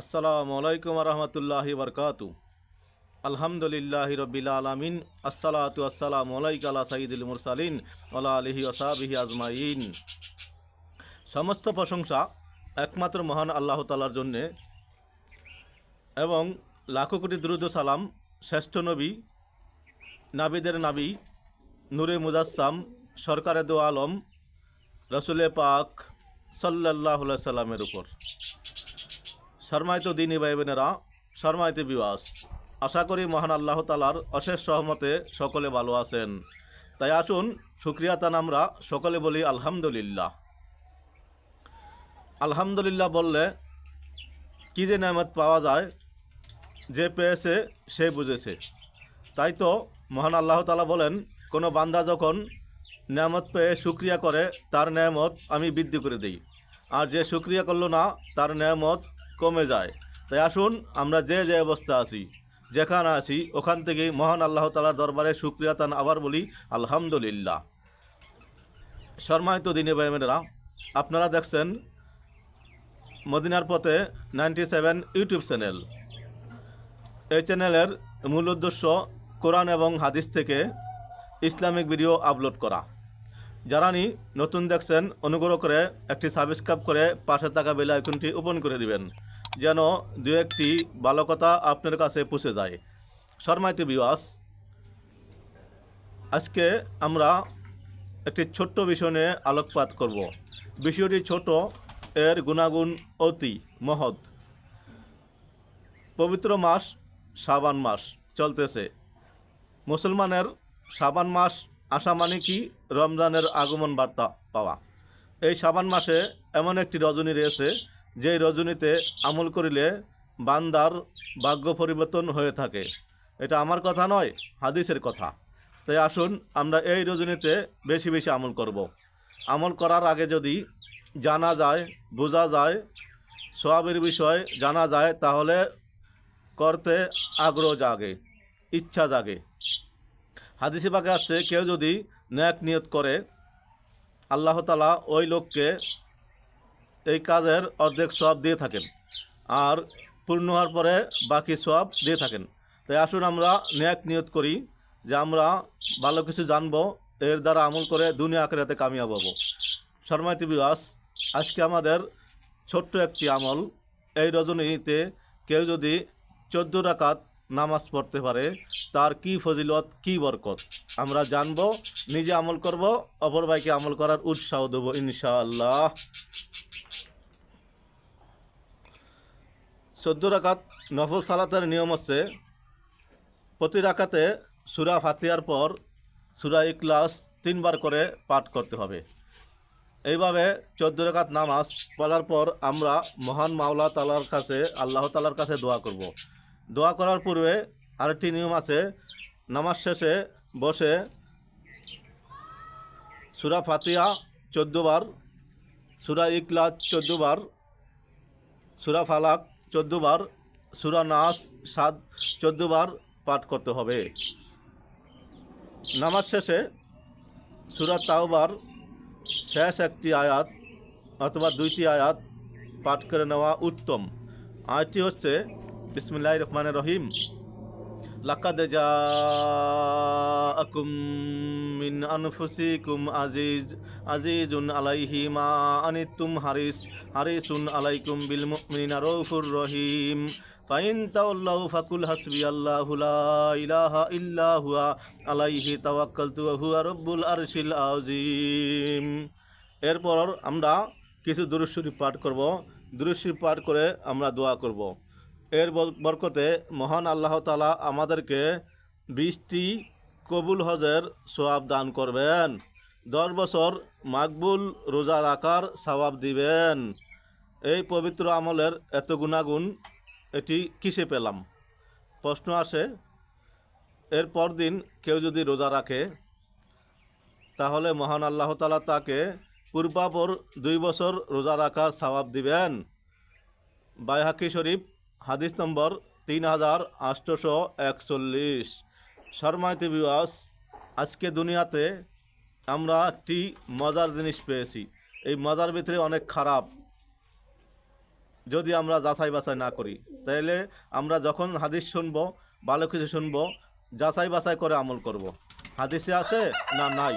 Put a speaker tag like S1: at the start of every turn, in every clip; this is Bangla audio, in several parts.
S1: আসসালামু আলাইকুম রহমতুল্লাহি বরকাতু আলহামদুলিল্লাহ রবিল আলমিন, আসসালাতু আসসালামু আলাইকা আলা সাইদুল মুরসালিন আলা আলহি ওসাবিহি আজমাইন। সমস্ত প্রশংসা একমাত্র মহান আল্লাহ তালার জন্যে এবং লাখো কোটি দ্রুদ সালাম শ্রেষ্ঠ নবী, নাবিদের নাবি, নূরে মুজাসসাম, সরকারে দো আলম, রসুলে পাক সাল্লাহ সাল্লামের উপর। শর্মায়িত দিনী ভাই বোনেরা বিবাস। আশা করি মহান আল্লাহ তালার অশেষ সহমতে সকলে ভালো আছেন। তাই আসুন সুক্রিয়াতান আমরা সকলে বলি আলহামদুলিল্লাহ। আলহামদুলিল্লাহ বললে কী যে নেমত পাওয়া যায়, যে পেয়েছে সে বুঝেছে। তাই তো মহান আল্লাহ তালা বলেন, কোনো বান্দা যখন নেয়ামত পেয়ে সুক্রিয়া করে, তার নেয়ামত আমি বৃদ্ধি করে দিই। আর যে সুক্রিয়া করল না, তার নেয়ামত কমে যায়। তাই আসুন, আমরা যে যে অবস্থা আছি, যেখানে আছি, ওখান থেকেই মহান আল্লাহ তালার দরবারে সুক্রিয়া তান আবার বলি, আলহামদুলিল্লাহ। শর্মায়িত দিনে ভাইমেরা আপনারা দেখছেন মদিনার পথে নাইনটি সেভেন ইউটিউব চ্যানেল। এই চ্যানেলের মূল উদ্দেশ্য কোরআন এবং হাদিস থেকে ইসলামিক ভিডিও আপলোড করা। যারা নি নতুন দেখছেন, অনুগ্রহ করে একটি সাবস্ক্রাইব করে পাশে থাকা বেল আইকনটি ওপেন করে দিবেন, যেন দু একটি ভালো কথা আপনার কাছে পৌঁছে যায়। শর্মাইতে বিওয়াস আজকে আমরা একটি ছোট্ট বিষয় নিয়ে আলোকপাত করব। বিষয়টি ছোট, এর গুণাগুণ অতি মহৎ। পবিত্র মাস শ্রাবান মাস চলতেছে। মুসলমানের শ্রাবান মাস আসা মানে কি রমজানের আগমন বার্তা পাওয়া। এই সাবান মাসে এমন একটি রজনী রয়েছে যে রজনীতে আমল করিলে বান্দার ভাগ্য পরিবর্তন হয়ে থাকে। এটা আমার কথা নয়, হাদিসের কথা। তাই আসুন আমরা এই রজনীতে বেশি বেশি আমল করব। আমল করার আগে যদি জানা যায়, বোঝা যায় সবের বিষয় জানা যায়, তাহলে করতে আগ্রহ জাগে, ইচ্ছা জাগে। হাদিসে বাকে আসছে কেউ যদি ন্যাক নিয়ত করে, আল্লাহ তালা ওই লোককে এই কাজের অর্ধেক সব দিয়ে থাকেন আর পূর্ণ হওয়ার পরে বাকি সব দিয়ে থাকেন। তাই আসুন আমরা ন্যাক নিয়ত করি যে আমরা ভালো কিছু জানব, এর দ্বারা আমল করে দুনিয়া আখেরাতে কামিয়াব হব। শর্মাইতি বিবাস আজকে আমাদের ছোট্ট একটি আমল। এই রজনীতে কেউ যদি চোদ্দ রাকাত নামাজ পড়তে পারে, তার কি ফজিলত, কি বরকত? আমরা জানব, নিজে আমল করব, অপর ভাইকে আমল করার উৎসাহ দেবো, ইনশাআল্লাহ। চোদ্দ রাকাত নফল সালাতের নিয়ম হচ্ছে, প্রতি রাকাতে সুরা ফাতিয়ার পর সুরা ইকলাস তিনবার করে পাঠ করতে হবে। এইভাবে চোদ্দ রেখাত নামাজ পড়ার পর আমরা মহান মাওলা তালার কাছে, আল্লাহ তালার কাছে দোয়া করব। দোয়া করার পূর্বে আরেকটি নিয়ম আছে। নামাজ শেষে বসে সুরা ফাতিয়া চোদ্দোবার সুরা ইকলাস চোদ্দোবার সুরা ফালাক চোদ্দোবার সুরা নাস সাত চোদ্দোবার পাঠ করতে হবে। নামাজ শেষে সুরা তাওবার শেষ একটি আয়াত অথবা দুইটি আয়াত পাঠ করে নেওয়া উত্তম। আয়াতটি হচ্ছে বিসমিল্লাহ রহমান রহিম। লাকাদ জাআকুম মিন আনফুসিকুম আজিজ, আজিজুন আলাইহি মা আনিতুম হারিস, হারিসুন আলাইকুম বিল মুমিনিনা রাউফুর রহিম। ফাইন তাওয়াল্লাহু ফাকুল হাসবি আল্লাহু লা ইলাহা ইল্লা হুয়া, আলাইহি তাওয়াক্কালতু ওয়া হুয়া রব্বুল আরশিল আযীম। এরপর আমরা কিছু দুরুশ্বরী পাঠ করব। দুরুশ্বরী পাঠ করে আমরা দোয়া করব। এর বর- বরকতে মহান আল্লাহ তালা আমাদেরকে বৃষ্টি কবুল হজের সোয়াব দান করবেন। দশ বছর মাকবুল রোজা রাখার সওয়াব দিবেন। এই পবিত্র আমলের এত গুণাগুণ এটি কিসে পেলাম? প্রশ্ন আসে, এর পরদিন কেউ যদি রোজা রাখে, তাহলে মহান আল্লাহ তালা তাকে পূর্বাপর দুই বছর রোজা রাখার সওয়াব দিবেন। বাইহাকি শরীফ হাদিস নম্বর তিন হাজার আটশোশো একচল্লিশ। শর্মাইতে বিবাস আজকে দুনিয়াতে আমরা একটি মজার জিনিস পেয়েছি। এই মজার ভিতরে অনেক খারাপ। যদি আমরা যাচাই বাছাই না করি তাহলে আমরা যখন হাদিস শুনব, ভালো কিছু শুনব, যাচাই বাছাই করে আমল করব। হাদিসে আছে না নাই?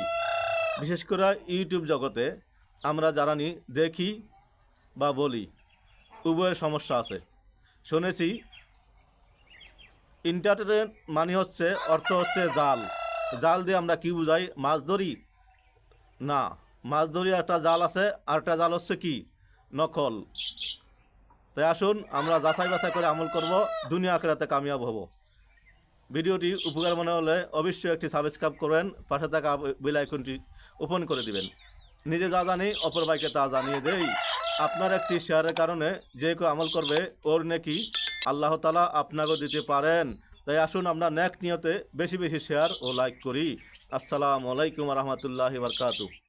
S1: বিশেষ করে ইউটিউব জগতে আমরা যারা নি, দেখি বা বলি, উভয়ের সমস্যা আছে। শুনেছি ইন্টারনেট মানে হচ্ছে, অর্থ হচ্ছে জাল। জাল দিয়ে আমরা কি বুঝাই? মাছ ধরি? না, মাছ ধরি, একটা জাল আছে, আর একটা জাল হচ্ছে কি? নকল। তাই আসুন, আমরা যাচাই বাছাই করে আমল করব, দুনিয়া আখেরাতে কামিয়াব হব। ভিডিওটি উপকার মনে হলে অবশ্যই একটি সাবস্ক্রাইব করবেন, পাশে থাকা বেল ওপেন করে দিবেন। নিজে যা জানি, অপর ভাইকে তা জানিয়ে দেই। আপনার একটি শেয়ারের কারণে যে কেউ আমল করবে, ওর নেকি আল্লাহ তালা আপনাকেও দিতে পারেন। তাই আসুন আমরা নেক নিয়তে বেশি বেশি শেয়ার ও লাইক করি। আসসালামু আলাইকুম রহমতুল্লাহ বারকাতু